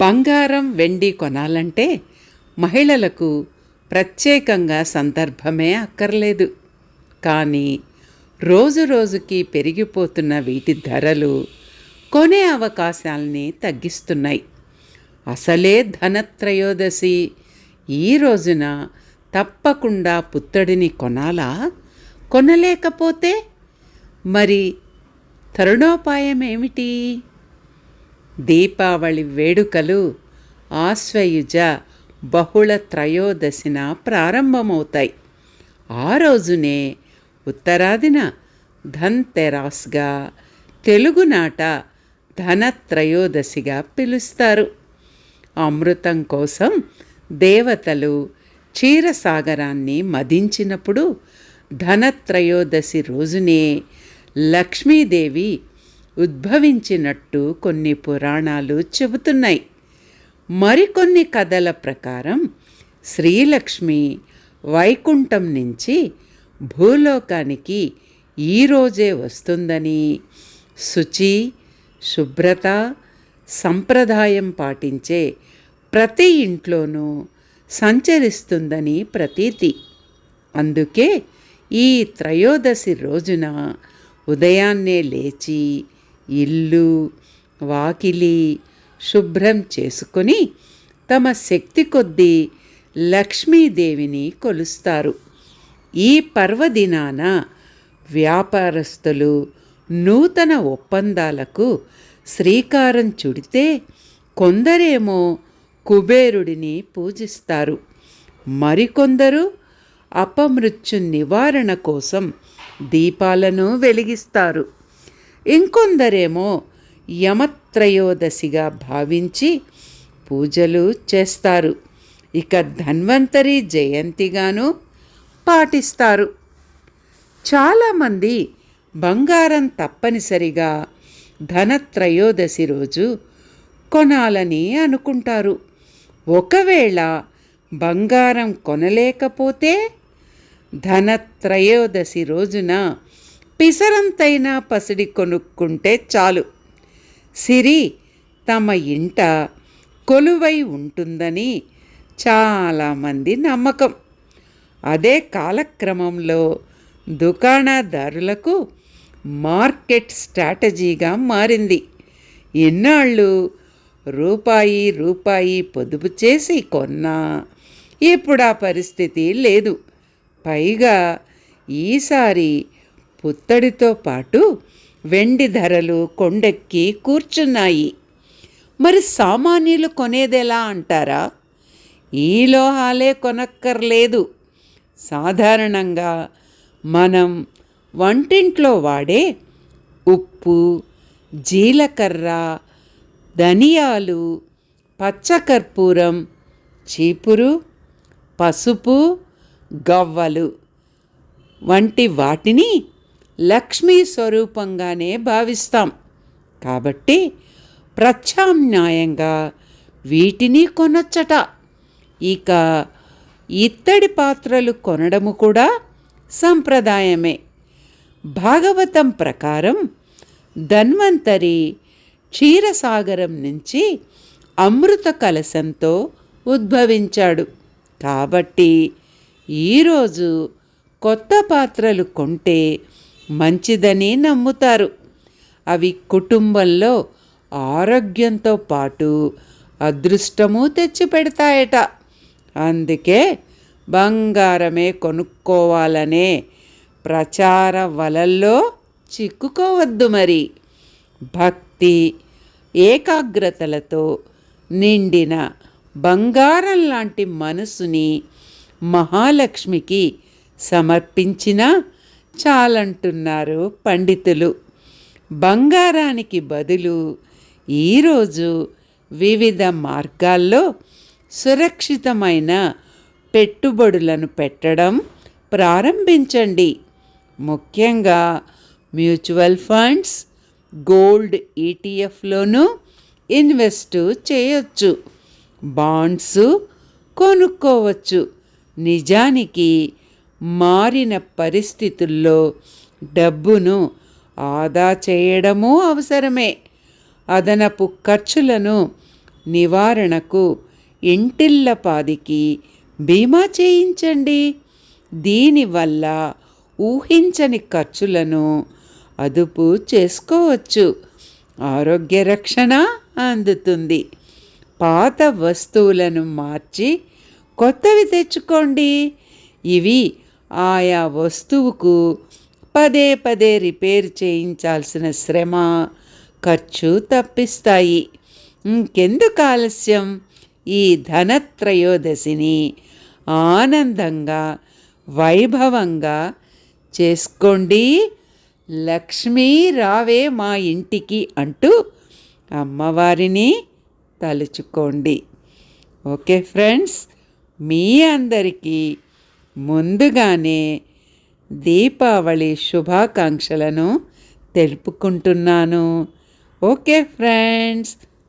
బంగారం వెండి కొనాలంటే మహిళలకు ప్రత్యేకంగా సందర్భమే అక్కర్లేదు. కానీ రోజు రోజుకి పెరిగిపోతున్న వీటి ధరలు కొనే అవకాశాల్ని తగ్గిస్తున్నాయి. అసలే ధనత్రయోదశి. ఈ రోజున తప్పకుండా పుత్తడిని కొనాలా? కొనలేకపోతే? మరి తరుణోపాయం ఏమిటి దీపావళి వేడుకలు ఆశ్వయుజ బహుళ త్రయోదశిన ప్రారంభమవుతాయి. ఆ రోజునే ఉత్తరాదిన ధన్తెరాస్గా తెలుగునాట ధనత్రయోదశిగా పిలుస్తారు. అమృతం కోసం దేవతలు క్షీరసాగరాన్ని మదించినప్పుడు ధనత్రయోదశి రోజునే లక్ష్మీదేవి ఉద్భవించినట్టు కొన్ని పురాణాలు చెబుతున్నాయి. మరికొన్ని కథల ప్రకారం శ్రీలక్ష్మి వైకుంఠం నుంచి భూలోకానికి ఈరోజే వస్తుందని శుచి శుభ్రత సంప్రదాయం పాటించే ప్రతి ఇంట్లోనూ సంచరిస్తుందని ప్రతీతి. అందుకే ఈ త్రయోదశి రోజున ఉదయాన్నే లేచి ఇల్లు వాకిలి శుభ్రం చేసుకొని తమ శక్తి కొద్దీ లక్ష్మీదేవిని కొలుస్తారు. ఈ పర్వదినాన వ్యాపారస్తులు నూతన ఒప్పందాలకు శ్రీకారం చుడితే కొందరేమో కుబేరుడిని పూజిస్తారు. మరికొందరు అపమృత్యు నివారణ కోసం దీపాలను వెలిగిస్తారు. ఇంకొందరేమో యమత్రయోదశిగా భావించి పూజలు చేస్తారు. ఇక ధన్వంతరి జయంతిగాను పాటిస్తారు. చాలామంది బంగారం తప్పనిసరిగా ధనత్రయోదశి రోజు కొనాలని అనుకుంటారు. ఒకవేళ బంగారం కొనలేకపోతే ధనత్రయోదశి రోజున పిసరంతైనా పసిడి కొనుక్కుంటే చాలు. సిరి తమ ఇంట కొలువై ఉంటుందని చాలామంది నమ్మకం. అదే కాలక్రమంలో దుకాణదారులకు మార్కెట్ స్ట్రాటజీగా మారింది. ఎన్నాళ్ళు రూపాయి రూపాయి పొదుపు చేసి కొన్నా ఇప్పుడు ఆ పరిస్థితి లేదు. పైగా ఈసారి పుత్తడితో పాటు వెండి ధరలు కొండెక్కి కూర్చున్నాయి. మరి సామాన్యులు కొనేదెలా అంటారా? ఈ లోహాలే కొనక్కర్లేదు. సాధారణంగా మనం వంటింట్లో వాడే ఉప్పు జీలకర్ర ధనియాలు పచ్చకర్పూరం చీపురు పసుపు గవ్వలు వంటి వాటిని లక్ష్మీ స్వరూపంగానే భావిస్తాం. కాబట్టి ప్రత్యామ్నాయంగా వీటిని కొనొచ్చట. ఇక ఇత్తడి పాత్రలు కొనడము కూడా సంప్రదాయమే. భాగవతం ప్రకారం ధన్వంతరి క్షీరసాగరం నుంచి అమృత కలశంతో ఉద్భవించాడు. కాబట్టి ఈరోజు కొత్త పాత్రలు కొంటే మంచిదని నమ్ముతారు. అవి కుటుంబంలో ఆరోగ్యంతో పాటు అదృష్టము తెచ్చిపెడతాయట. అందుకే బంగారమే కొనుక్కోవాలనే ప్రచార వలల్లో చిక్కుకోవద్దు మరి. భక్తి ఏకాగ్రతలతో నిండిన బంగారం లాంటి మనసుని మహాలక్ష్మికి సమర్పించిన చాలంటున్నారు పండితులు. బంగారానికి బదులు ఈరోజు వివిధ మార్గాల్లో సురక్షితమైన పెట్టుబడులను పెట్టడం ప్రారంభించండి. ముఖ్యంగా మ్యూచువల్ ఫండ్స్ గోల్డ్ ఈటీఎఫ్లోనూ ఇన్వెస్ట్ చేయొచ్చు. బాండ్స్ కొనుక్కోవచ్చు. నిజానికి మారిన పరిస్థితుల్లో డబ్బును ఆదా చేయడము అవసరమే. అదనపు ఖర్చులను నివారణకు ఇంటిల్లపాదికి బీమా చేయించండి. దీనివల్ల ఊహించని ఖర్చులను అదుపు చేసుకోవచ్చు. ఆరోగ్య రక్షణ అందుతుంది. పాత వస్తువులను మార్చి కొత్తవి తెచ్చుకోండి. ఇవి ఆయా వస్తువుకు పదే పదే రిపేర్ చేయించాల్సిన శ్రమ ఖర్చు తప్పిస్తాయి. ఇంకెందుకు ఆలస్యం? ఈ ధనత్రయోదశిని ఆనందంగా వైభవంగా చేసుకోండి. లక్ష్మీ రావే మా ఇంటికి అంటూ అమ్మవారిని తలుచుకోండి. ఓకే ఫ్రెండ్స్ మీ అందరికీ ముందుగానే దీపావళి శుభాకాంక్షలను తెలుపుకుంటున్నాను. Okay friends.